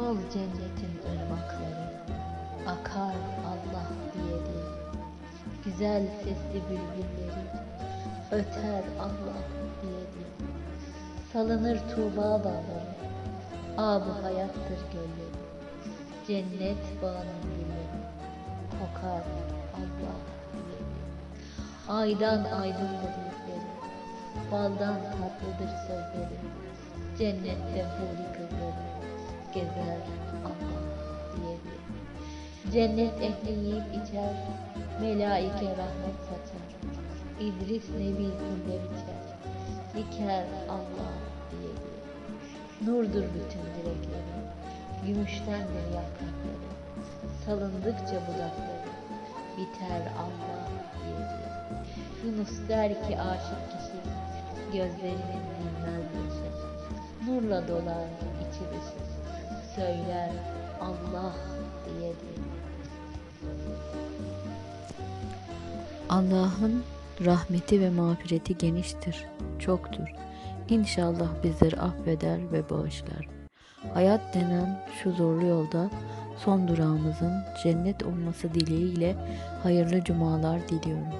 Ol cennetin ırmakları, akar Allah diye diye. Güzel sesli bülbülleri, öter Allah diye diye. Salınır tuğba bağları, ab hayattır gölleri. Cennet bağının gülleri, kokar Allah diye diye. Aydan aydındır yüzleri, baldan tatlıdır sözleri. Cennette huri kızları, gezer Allah diye. Cennet ehli yiyip içer, melaike rahmet saçar. İdris Nebi güller içer, diker Allah diye. Nurdur bütün dilekleri, gümüştendir yaprakları. Salındıkça budakları, biter Allah diye. Yunus der ki aşık kişi, gözlerinin dinmez yaşı. Nurla dolar içi dışı, söyler Allah diye diye. Allah'ın rahmeti ve mağfireti geniştir, çoktur. İnşallah bizleri affeder ve bağışlar. Hayat denen şu zorlu yolda son durağımızın cennet olması dileğiyle hayırlı cumalar diliyorum.